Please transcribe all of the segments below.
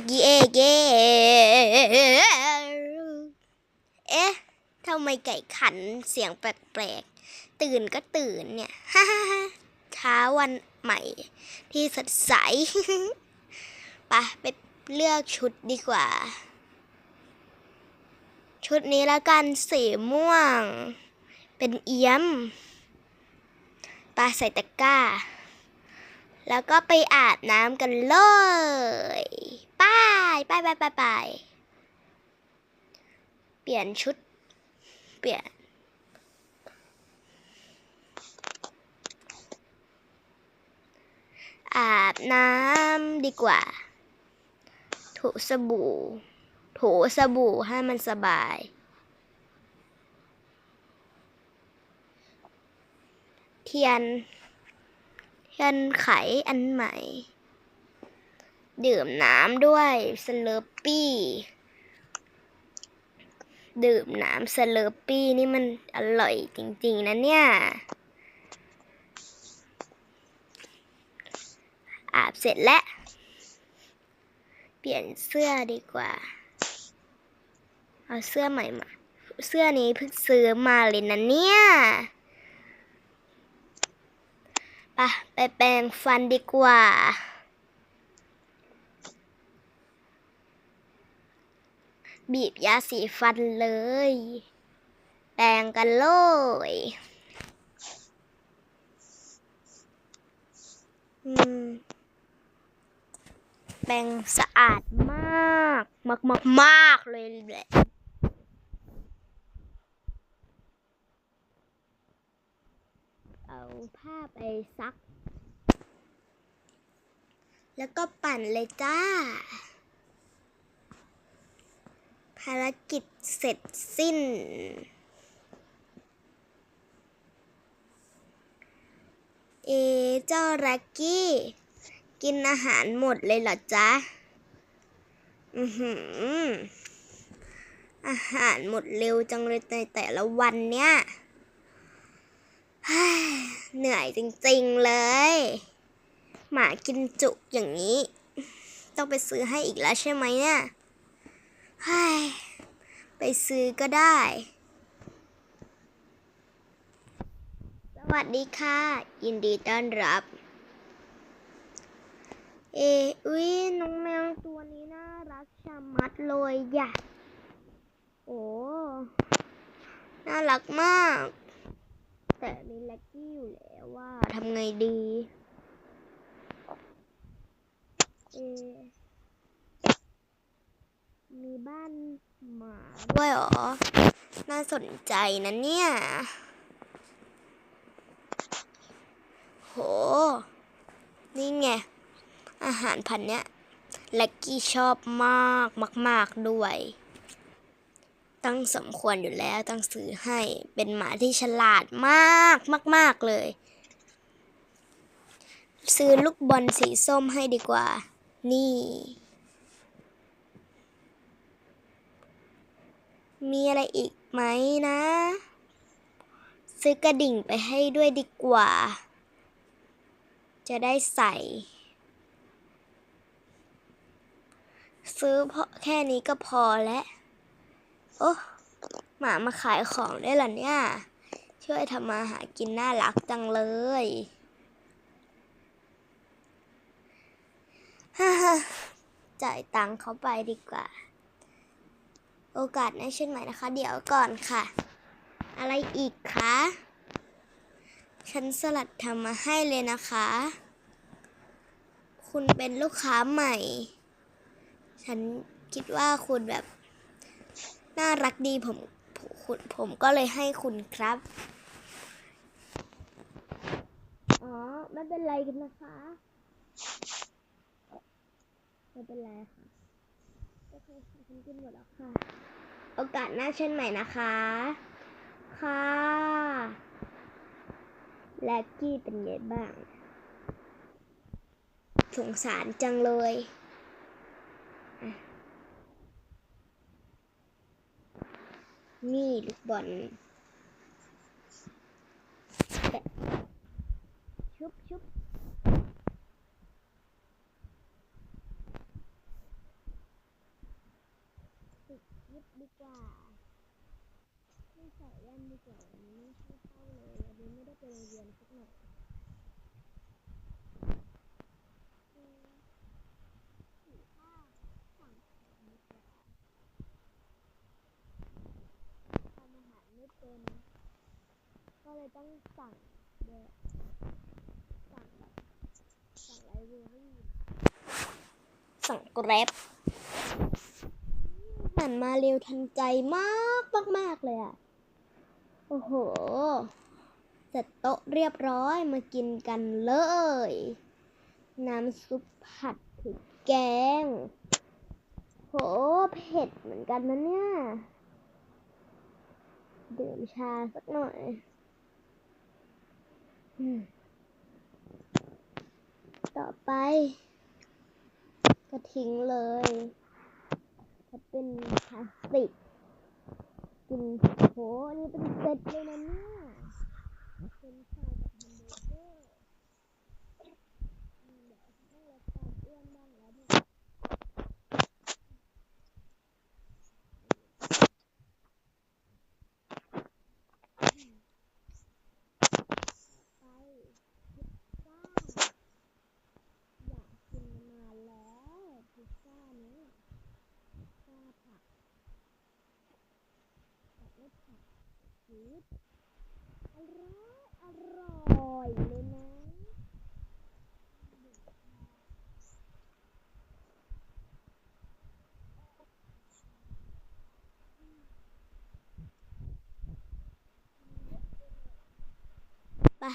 กเอกเอกเอ๊ะทำไมไก่ขันเสียงแปลกๆ ตื่นก็ตื่นเนี่ยฮ่าฮ่าเช้าวันใหม่ ที่สดใสไปไปเลือกชุดดีกว่า ชุดนี้แล้วกันสีม่วง เป็นเอี้ยมปลาใส่ตะกร้า แล้วก็ไปอาบน้ำกันเลย ไป้ายป้ายป้ายป้ายป้ายเปลี่ยนชุด เปลี่ยน อาบน้ำดีกว่า ถูสบู่ ถูสบู่ให้มันสบาย เทียน เทียนไขอันใหม่ ดื่มน้ำด้วยสเลอร์ปี้ ดื่มน้ำสเลอร์ปี้นี่มันอร่อยจริง ๆ นะเนี่ย อาบเสร็จแล้ว เปลี่ยนเสื้อดีกว่า เอาเสื้อใหม่มา เสื้อนี้เพิ่งซื้อมาเลยนะเนี่ยไปไปแปรงฟันดีกว่า บีบยาสีฟันเลยแปรงกันเลยแปรงสะอาดมาก มากมากมากเลยแหละเอาผ้าไปซัก แล้วก็ปั่นเลยจ้า ภารกิจเสร็จสิ้น เอเจ้าแร็กกี้ กินอาหารหมดเลยเหรอจ๊ะ อือหือ อาหารหมดเร็วจังเลยในแต่ละวันเนี่ยเหนื่อยจริงๆเลย หมากินจุกอย่างนี้ ต้องไปซื้อให้อีกแล้วใช่ไหมเนี่ย ไปซื้อก็ได้ สวัสดีค่ะ ยินดีต้อนรับ เออุ้ยน้องแมวตัวนี้น่ารักชะมัดเลยอย่ะ โอ้ น่ารักมาก แต่มีล็กกี้อยู่แล้วว่าทำไงดี เอ มีบ้านหมาด้วยหรอ น่าสนใจนะเนี่ย โห นี่ไง อาหารพันเนี้ยแล็กกี้ชอบมากมาก ๆ ด้วย ตั้งสมควรอยู่แล้วตั้งซื้อให้เป็นหมาที่ฉลาดมากมาก ๆ เลย ซื้อลูกบอลสีส้มให้ดีกว่า นี่ มีอะไรอีกไหมนะ ซื้อกระดิ่งไปให้ด้วยดีกว่า จะได้ใส่ ซื้อเพราะแค่นี้ก็พอแล้วโอ้หมามาขายของได้หรอเนี่ย ช่วยทำมาหากินน่ารักจังเลยฮ่าฮ่าจ่ายตังค์เขาไปดีกว่า โอกาสหน้าเช่นใหม่นะคะ เดี๋ยวก่อนค่ะ อะไรอีกคะฉันสลัดทำมาให้เลยนะคะ คุณเป็นลูกค้าใหม่ ฉันคิดว่าคุณแบบ น่ารักดีผมผมผมก็เลยให้คุณครับ อ๋อ ไม่เป็นไรกันนะคะ ไม่เป็นไรค่ะ โอเคค่ะฉันกินหมดแล้วค่ะ โอกาสหน้าเช่นใหม่นะคะ ค่ะ แล็กกี้เป็นไงบ้าง สงสารจังเลยนี่ลูกบอลแปะชุบชุบ ยิบดี กว่าไม่ใส่แว่นดีกว่าวันนี้ไม่ค่อยเข้าเลยวันนี้ไม่ได้ไปโรงเรียนสักหน่อยถือผ้าสั่งของดีกว่าทำอาหารไม่เป็นก็เลยต้องสั่งด้วยสั่งแบบสั่งไลบรารีสั่งกร็บ หันมาเร็วทันใจมากมากมากเลยอะโอ้โหเสร็จโต๊ะเรียบร้อยมากินกันเลย น้ำซุปผัดพริกแกง โห เผ็ดเหมือนกันนะเนี่ย ดื่มชาสักหน่อยต่อไป ก็ทิ้งเลย จะเป็นพลาสติกกินโหอันนี่เป็นเซตเลยนะเนี่ย เป็นชายกับแฮมเบอร์เกอร์อืมเดี๋ยวต้องลดความอ้วนบ้างแล้วเนี่ยไปพิซซ่า อยากกินมานานแล้วพิซซ่าเนี้ยพิซซ่าผักแต่ไม่ผัก ชีสอร่อยอร่อยเลยนะไปะ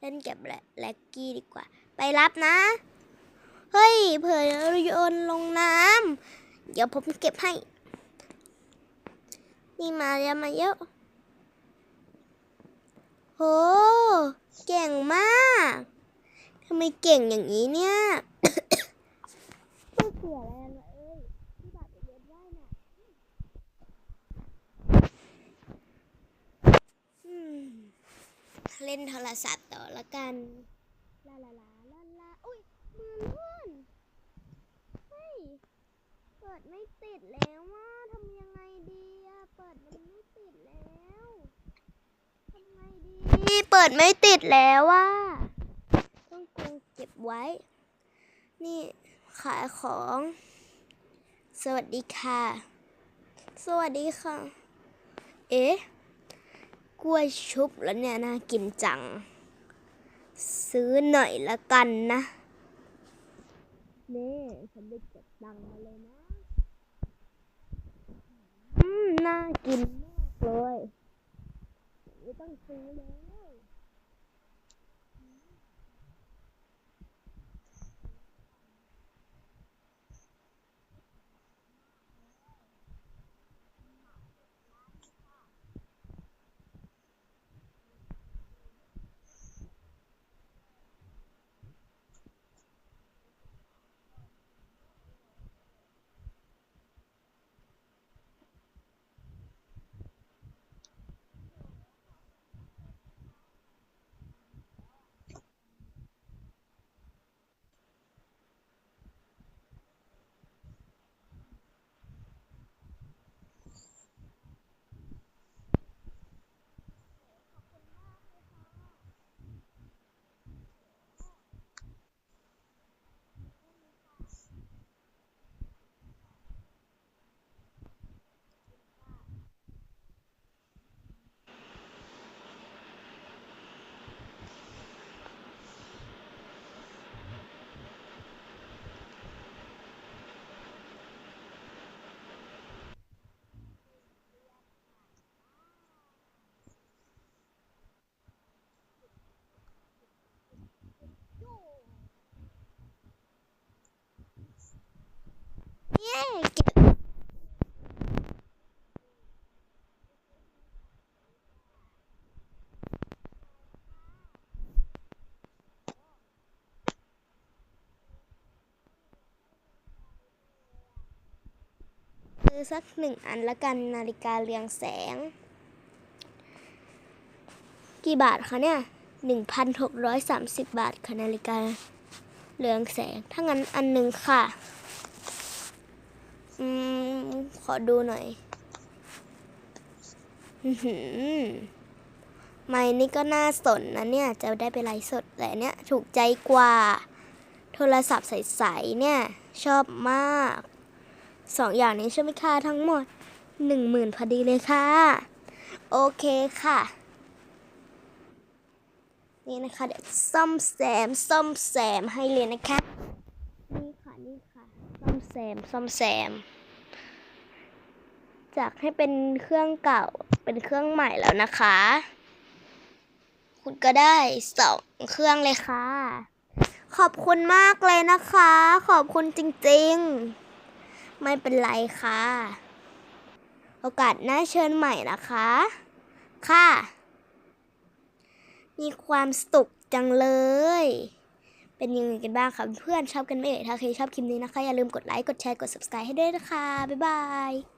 เล่นเก็บแลกกี้ดีกว่า ไปรับนะ เฮ้ย เผื่อโยนลงน้ำเดี๋ยวผมเก็บให้ นี่มาเยอะมาเยอะ โห เก่งมาก ทำไมเก่งอย่างนี้เนี่ยไม่เสียอะไรนะเอ้ยที่บาดเย็บได้น่ะอืมเล่นโทรศัพท์ต่อละกัน ลาลาลาลาลาอุ้ยมือลื่นเฮ้ย เปิดไม่ติดแล้วว่าทำยังไงดีอะเปิดมันไม่ติดแล้วทำไงดี เปิดไม่ติดแล้วว่า ต้องเก็บไว้ นี่ขายของ สวัสดีค่ะ สวัสดีค่ะ เอ๊ะ กล้วยชุบแล้วเนี่ยน่ากินจัง ซื้อหน่อยละกันนะนี่ฉันได้เก็บตังค์มาเลยนะ อืม น่ากินมากเลย ไม่ต้องซื้อแล้ว ซื้อสักหนึ่งอันละกันนาฬิกาเรืองแสง กี่บาทคะเนี่ยหนึ่งพันหกร้อยสามสิบบาทค่ะนาฬิกาเรืองแสง ถ้างั้นอันหนึ่งค่ะ อืม ขอดูหน่อยหไม่นี่ก็น่าสนนะเนี่ย จะได้ไปไลฟ์สดแต่เนี่ย ถูกใจกว่า โทรศัพท์ใส ๆ เนี่ย ชอบมาก สองอย่างนี้ใช่ไหมคะทั้งหมดหนึ่งหมื่นพอดีเลยค่ะ โอเคค่ะ นี่นะคะเดี๋ยวซ่อมแซมซ่อมแซมให้เลยนะคะ นี่ค่ะนี่ค่ะซ่อมแซมซ่อมแซม จากให้เป็นเครื่องเก่าเป็นเครื่องใหม่แล้วนะคะ คุณก็ได้สองเครื่องเลยค่ะ ขอบคุณมากเลยนะคะ ขอบคุณจริง ๆ ไม่เป็นไรค่ะ โอกาสหน้าเชิญใหม่นะคะ ค่ะ มีความสุขจังเลย เป็นยังไงกันบ้างคะเพื่อนชอบกันไหมเอ่ยถ้าใครชอบคลิปนี้นะคะ อย่าลืมกดไลค์ กดแชร์ กด subscribe ให้ด้วยนะคะ บ๊ายบาย